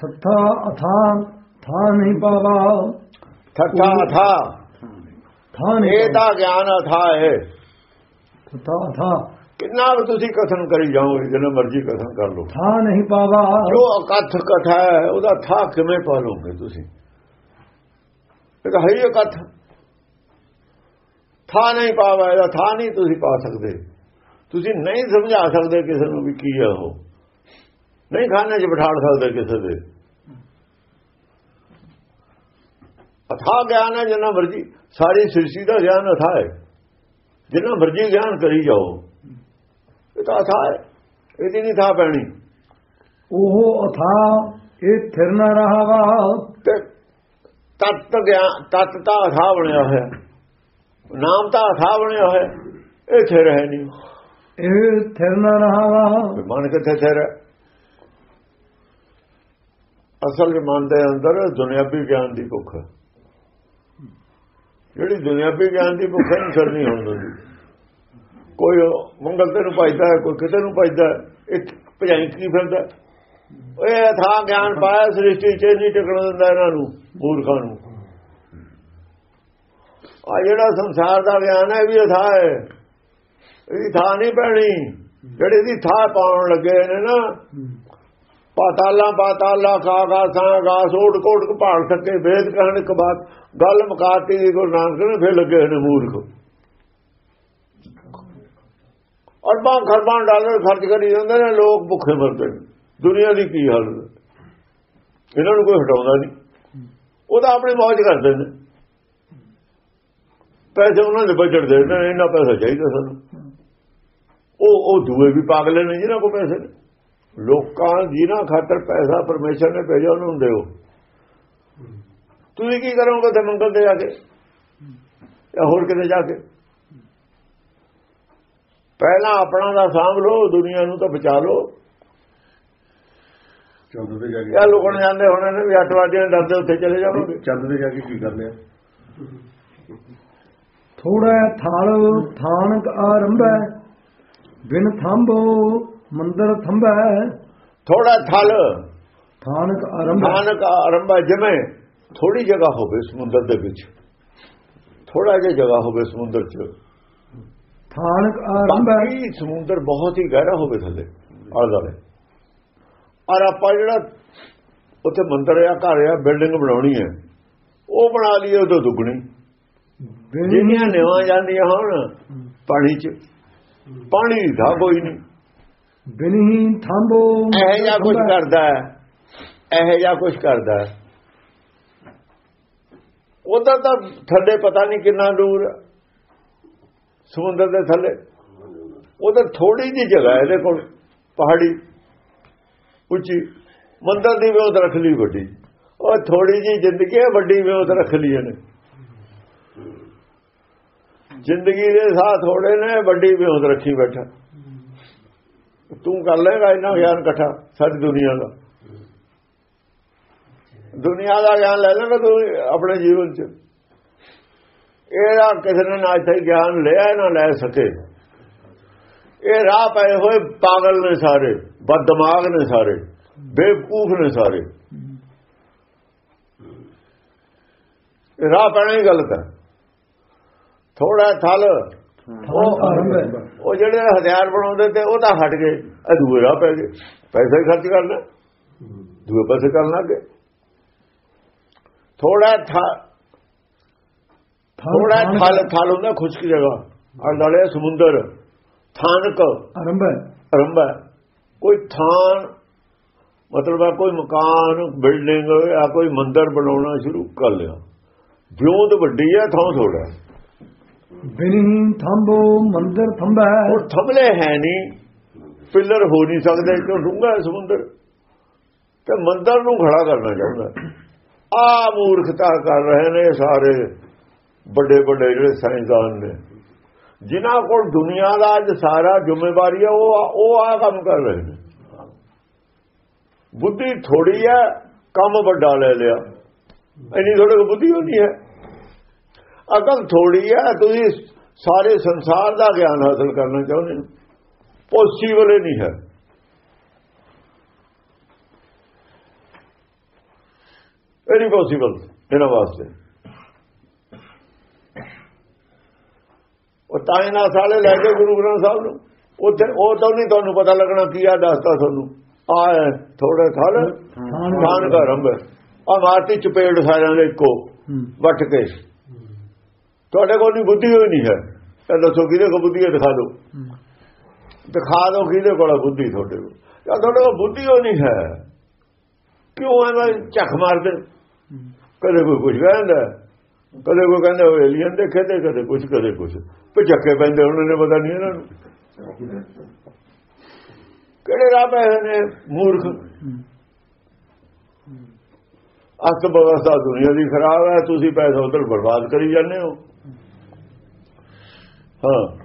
ਥੱਥਾ ਅਥਾ ਥਾ ਨਹੀਂ ਪਾਵਾ। ਠੱਠਾ ਥਾ ਥਾ ਨਹੀਂ ਇਹ ਤਾਂ ਗਿਆਨ ਅਥਾ ਹੈ। ਥੱਥਾ ਅਥਾ। ਕਿੰਨਾ ਕੁ ਤੁਸੀਂ ਕਥਨ ਕਰੀ ਜਾਓਗੇ ਜਿੰਨਾ ਮਰਜ਼ੀ ਕਥਨ ਕਰ ਲਓ। ਥਾ ਨਹੀਂ ਪਾਵਾ। ਜੋ ਅਕਥ ਕਥਾ ਹੈ ਉਹਦਾ ਥਾ ਕਿਵੇਂ ਪਾ ਲਓਗੇ ਤੁਸੀਂ? ਇਹ ਤਾਂ ਹੈ ਹੀ ਅਕਥ। ਥਾ ਨਹੀਂ ਪਾਵਾ ਇਹਦਾ ਥਾ ਨਹੀਂ ਤੁਸੀਂ ਪਾ ਸਕਦੇ। ਤੁਸੀਂ ਨਹੀਂ ਸਮਝਾ ਸਕਦੇ ਕਿਸੇ ਨੂੰ ਵੀ ਕੀ ਹੈ ਉਹ। ਨਹੀਂ ਖਾਣੇ 'ਚ ਬਿਠਾ ਸਕਦੇ ਕਿਸੇ ਦੇ। ਅਥਾ ਗਿਆਨ ਹੈ ਜਿੰਨਾ ਮਰਜ਼ੀ ਸਾਰੀ ਸ੍ਰਿਸ਼ਟੀ ਦਾ ਗਿਆਨ ਅਥਾ ਹੈ। ਜਿੰਨਾ ਮਰਜ਼ੀ ਗਿਆਨ ਕਰੀ ਜਾਓ ਇਹ ਤਾਂ ਅਥਾ ਹੈ ਇਹਦੀ ਨਹੀਂ ਥਾ ਪੈਣੀ। ਉਹ ਅਥਾ ਇਹ ਥਿਰ ਨਾ ਰਹਾਵਾ। ਤਤ ਗਿਆਨ ਤਤ ਤਾਂ ਅਥਾ ਬਣਿਆ ਹੋਇਆ। ਨਾਮ ਤਾਂ ਅਥਾ ਬਣਿਆ ਹੋਇਆ। ਇਹ ਥਿਰ ਹੈ ਨਹੀਂ। ਇਹ ਥਿਰ ਨਾ ਰਹਾਵਾ। ਵੀ ਮਨ ਕਿੱਥੇ ਥਿਰ ਹੈ? ਅਸਲ ਵਿੱਚ ਮਨ ਦੇ ਅੰਦਰ ਦੁਨਿਆਵੀ ਗਿਆਨ ਦੀ ਭੁੱਖ। ਜਿਹੜੀ ਦੁਨਿਆਵੀ ਗਿਆਨ ਦੀ ਭੁੱਖ ਨਹੀਂ ਕਰਨੀ ਹੋਣ ਦਿੰਦੀ ਕੋਈ ਮੰਗਲ ਤੇ ਨੂੰ ਭਜਦਾ ਕੋਈ ਕਿਤੇ ਨੂੰ ਭਜਦਾ ਇੱਕ ਭਜਾਈ ਕੀ ਫਿਰਦਾ ਓਏ ਥਾ ਗਿਆਨ ਪਾਇਆ, ਸ੍ਰਿਸ਼ਟੀ ਚ ਨਹੀਂ ਟਿਕਣ ਦਿੰਦਾ ਇਹਨਾਂ ਨੂੰ, ਮੂਰਖਾਂ ਨੂੰ। ਆ ਜਿਹੜਾ ਸੰਸਾਰ ਦਾ ਗਿਆਨ ਹੈ, ਇਹ ਵੀ ਅਥਾ ਹੈ। ਇਹਦੀ ਥਾਂ ਨਹੀਂ ਪੈਣੀ। ਜਿਹੜੇ ਦੀ ਥਾਂ ਪਾਉਣ ਲੱਗੇ ਨੇ ਨਾ ਪਾਤਾਲਾ ਪਾਤਾਲਾ ਕਾ ਕਾ ਸਾਂ ਗਾ ਸੋੜ ਕੋੜ ਕਪਾੜ ਸਕੇ, ਵੇਦ ਕਹਿਣ ਇੱਕ ਬਾਤ, ਗੱਲ ਮੁਕਾਤੀ ਦੀ ਗੁਰੂ ਨਾਨਕ ਨੇ, ਫੇਰ ਲੱਗੇ ਨੇ ਮੂਰਖ। ਅਰਬਾਂ ਖਰਬਾਂ ਡਾਲਰ ਖਰਚ ਕਰੀ ਜਾਂਦੇ ਨੇ, ਲੋਕ ਭੁੱਖੇ ਮਰਦੇ ਨੇ। ਦੁਨੀਆ ਦੀ ਕੀ ਹਾਲਤ ਇਹਨਾਂ ਨੂੰ ਕੋਈ ਹਟਾਉਂਦਾ ਨਹੀਂ। ਉਹ ਤਾਂ ਆਪਣੀ ਮੌਜ ਕਰਦੇ ਨੇ। ਪੈਸੇ ਉਹਨਾਂ ਦੇ ਬਜਟ ਦੇ ਨੇ, ਇੰਨਾ ਪੈਸਾ ਚਾਹੀਦਾ ਸਾਨੂੰ। ਉਹ ਉਹ ਦੂਏ ਵੀ ਪਾਗਲੇ ਨੇ, ਜਿਹਨਾਂ ਕੋਲ ਪੈਸੇ ਨੇ। ਲੋਕਾਂ ਜਿਨ੍ਹਾਂ ਖਾਤਰ ਪੈਸਾ ਪਰਮੇਸ਼ਰ ਨੇ ਭੇਜਿਆ ਉਹਨਾਂ ਦਿਓ। ਤੁਸੀਂ ਕੀ ਕਰੋਗੇ ਤੇ ਮੰਗਲ ਤੇ ਜਾ ਕੇ? ਜਾਂ ਹੋਰ ਕਿਤੇ ਜਾ ਕੇ? ਪਹਿਲਾਂ ਆਪਣਾ ਦਾ ਸਾਂਭ ਲਓ ਦੁਨੀਆ ਨੂੰ ਤਾਂ ਬਚਾ ਲਓ। ਚੰਦ ਤੇ ਜਾ ਇਹ ਲੁਕਣ ਜਾਂਦੇ ਹੋਣੇ ਨੇ ਵੀ ਅੱਤਵਾਦੀਆਂ ਦੇ ਡਰਦੇ ਉੱਥੇ ਚਲੇ ਜਾਵਾਂਗੇ। ਚੰਦ ਤੇ ਜਾ ਕੇ ਕੀ ਕਰਨੇ ਆ? ਥੋੜਾ ਥਾਲ ਥਾਨਕ ਆਰੰਭੈ ਬਿਨ ਥੰਬੋ ਮੰਦਰ ਥੰਬੈ ਥੋੜਾ ਥਲ। ਥਾਨਕ ਆਰੰਭੈ। ਨਾਨਕ ਆਰੰਭਾ ਜਿਵੇਂ ਥੋੜੀ ਜਗ੍ਹਾ ਹੋਵੇ ਸਮੁੰਦਰ ਦੇ ਵਿੱਚ। ਥੋੜਾ ਜਿਹਾ ਜਗ੍ਹਾ ਹੋਵੇ ਸਮੁੰਦਰ 'ਚ। ਥਾਨਕ ਆਰੰਭੈ। ਬਾਕੀ ਸਮੁੰਦਰ ਬਹੁਤ ਹੀ ਗਹਿਰਾ ਹੋਵੇ ਥੱਲੇ ਆਲੇ ਔਰ ਆਪਾਂ ਜਿਹੜਾ ਉੱਥੇ ਮੰਦਰ ਆ ਘਰ ਆ ਬਿਲਡਿੰਗ ਬਣਾਉਣੀ ਹੈ ਉਹ ਬਣਾ ਲਈਏ ਉਦੋਂ ਦੁੱਗਣੀ। ਜਿੰਨੀਆਂ ਨਿਵਾਂ ਜਾਂਦੀਆਂ ਹੋਣ ਪਾਣੀ 'ਚ। ਪਾਣੀ ਦਾ ਕੋਈ ਨਹੀਂ। ਬਿਨ ਹੀ ਥੰਬੋ ਇਹ ਜਾਂ ਕੁਝ ਕਰਦਾ ਹੈ। ਇਹ ਜਾਂ ਕੁਝ ਕਰਦਾ ਹੈ। ਉਧਰ ਤਾਂ ਥੱਲੇ ਪਤਾ ਨਹੀਂ ਕਿੰਨਾ ਦੂਰ। ਸਮੁੰਦਰ ਦੇ ਥੱਲੇ। ਉਧਰ ਥੋੜੀ ਜਿਹੀ ਜਗ੍ਹਾ ਹੈ ਇਹਦੇ ਕੋਲ ਪਹਾੜੀ। ਉੱਚੀ। ਮੰਦਰ ਦੀ ਵਿਉਤ ਰੱਖ ਲਈ ਵੱਡੀ। ਉਹ ਥੋੜੀ ਜਿਹੀ ਜ਼ਿੰਦਗੀ ਹੈ ਵੱਡੀ ਵਿਉਤ ਰੱਖ ਲਈ ਇਹਨੇ ਜ਼ਿੰਦਗੀ ਦੇ ਸਾਹ ਥੋੜੇ ਨੇ ਵੱਡੀ ਵਿਉਤ ਰੱਖੀ ਬੈਠਾ। ਤੂੰ ਕਰ ਲੇਗਾ ਇੰਨਾ ਗਿਆਨ ਇਕੱਠਾ ਸਾਰੀ ਦੁਨੀਆ ਦਾ। ਦੁਨੀਆ ਦਾ ਗਿਆਨ ਲੈ ਲੇਗਾ ਤੂੰ ਆਪਣੇ ਜੀਵਨ 'ਚ। ਇਹਦਾ ਕਿਸੇ ਨੇ ਨਾ ਇੱਥੇ ਗਿਆਨ ਲਿਆ, ਨਾ ਲੈ ਸਕੇ। ਇਹ ਰਾਹ ਪਏ ਹੋਏ ਪਾਗਲ ਨੇ ਸਾਰੇ ਬਦਦਮਾਗ ਨੇ ਸਾਰੇ, ਬੇਵਕੂਫ ਨੇ ਸਾਰੇ। ਰਾਹ ਪੈਣਾ ਹੀ ਗਲਤ ਹੈ। ਥੋੜਾ ਥਲ ਉਹ ਜਿਹੜੇ ਹਥਿਆਰ ਬਣਾਉਂਦੇ ਤੇ ਉਹ ਤਾਂ ਹਟ ਗਏ। ਦੂਏ ਰਾਹ ਪੈ ਗਏ। ਪੈਸੇ ਹੀ ਖਰਚ ਕਰਨਾ। ਦੂਏ ਪਾਸੇ ਕਰਨ ਲੱਗੇ ਥੋੜਾ ਥੋੜਾ ਥਲ ਥਲ ਹੁੰਦਾ ਖੁਸ਼ਕ ਜਗ੍ਹਾ। ਔਰ ਨਾਲੇ ਸਮੁੰਦਰ। ਥਾਨਕ। ਆਰੰਭੈ ਰੰਬਾ ਕੋਈ ਥਾਨ ਮਤਲਬ ਆ ਕੋਈ ਮਕਾਨ ਬਿਲਡਿੰਗ ਆ ਕੋਈ ਮੰਦਰ ਬਣਾਉਣਾ ਸ਼ੁਰੂ ਕਰ ਲਿਆ। ਵਿਉਂਤ ਵੱਡੀ ਹੈ ਥਾਂ ਥੋੜਾ ਬਿਨ ਹੀ ਥੰਬੋ ਮੰਦਰ ਥੰਬੈ ਹੁਣ ਥੰਬਲੇ ਹੈ ਨਹੀਂ ਪਿੱਲਰ ਹੋ ਨਹੀਂ ਸਕਦੇ ਕਿਉਂ ਡੂੰਘਾ ਸਮੁੰਦਰ। ਤੇ ਮੰਦਰ ਨੂੰ ਖੜਾ ਕਰਨਾ ਚਾਹੁੰਦਾ। ਆ ਮੂਰਖਤਾ ਕਰ ਰਹੇ ਨੇ ਸਾਰੇ ਵੱਡੇ ਵੱਡੇ ਜਿਹੜੇ ਸਾਇੰਸਦਾਨ ਨੇ। ਜਿਨ੍ਹਾਂ ਕੋਲ ਦੁਨੀਆ ਦਾ ਅੱਜ ਸਾਰਾ ਜ਼ਿੰਮੇਵਾਰੀ ਹੈ, ਉਹ ਉਹ ਆ ਕੰਮ ਕਰ ਰਹੇ ਨੇ। ਬੁੱਧੀ ਥੋੜੀ ਹੈ, ਕੰਮ ਵੱਡਾ ਲੈ ਲਿਆ। ਇੰਨੀ ਥੋੜੀ ਕੁ ਬੁੱਧੀ ਹੁੰਦੀ ਹੈ। ਅਕਲ ਥੋੜੀ ਹੈ ਤੁਸੀਂ ਸਾਰੇ ਸੰਸਾਰ ਦਾ ਗਿਆਨ ਹਾਸਲ ਕਰਨਾ ਚਾਹੁੰਦੇ ਹੋ। ਪੋਸੀਬਲ ਨਹੀਂ ਹੈ। ਨਹੀਂ ਪੋਸੀਬਲ ਇਹਨਾਂ ਵਾਸਤੇ। ਉਹ ਤਾਂ ਇਹਨਾਂ ਸਾਲੇ ਲੈ ਕੇ ਗੁਰੂ ਗ੍ਰੰਥ ਸਾਹਿਬ ਨੂੰ। ਉੱਥੇ ਉਹ ਤਾਂ ਨਹੀਂ ਤੁਹਾਨੂੰ ਪਤਾ ਲੱਗਣਾ ਕੀ ਆ ਦੱਸਤਾ ਤੁਹਾਨੂੰ। ਆ ਥੋੜੇ ਥਲ ਖਾਨ ਦਾ ਆ ਮਾਰਤੀ ਚਪੇੜ ਸਾਰਿਆਂ ਦੇ ਇੱਕੋ ਵੱਟ ਕੇ। ਤੁਹਾਡੇ ਕੋਲ ਨਹੀਂ ਬੁੱਧੀ ਹੋਈ ਨਹੀਂ ਹੈ। ਤਾਂ ਦੱਸੋ ਕਿਹਦੇ ਕੋਲ ਬੁੱਧੀ ਹੈ? ਦਿਖਾ ਦਿਓ। ਦਿਖਾ ਦਿਓ ਕਿਹਦੇ ਕੋਲ ਬੁੱਧੀ ਤੁਹਾਡੇ ਕੋਲ। ਜਾਂ ਤੁਹਾਡੇ ਕੋਲ ਬੁੱਧੀ ਹੋ ਨਹੀਂ ਹੈ। ਕਿਉਂ ਐਵੇਂ ਝੱਖ ਮਾਰਦੇ? ਕਦੇ ਕੋਈ ਕੁਝ ਕਹਿੰਦਾ ਕਦੇ ਕੋਈ ਕਹਿੰਦਾ ਉਹ ਏਲੀਅਨ ਦੇਖੇ ਤੇ ਕਦੇ ਕੁਝ ਕਦੇ ਕੁਝ ਝੱਕੇ ਪੈਂਦੇ ਉਹਨਾਂ ਨੇ ਪਤਾ ਨਹੀਂ ਇਹਨਾਂ ਨੂੰ। ਕਿਹੜੇ ਰਾਹ ਹੋਏ ਨੇ ਮੂਰਖ? ਅਸਤ ਬਵਸਥਾ ਦੁਨੀਆ ਦੀ ਖਰਾਬ ਹੈ ਤੁਸੀਂ ਪੈਸਾ ਉਧਰ ਬਰਬਾਦ ਕਰੀ ਜਾਂਦੇ ਹੋ। ਹਾਂ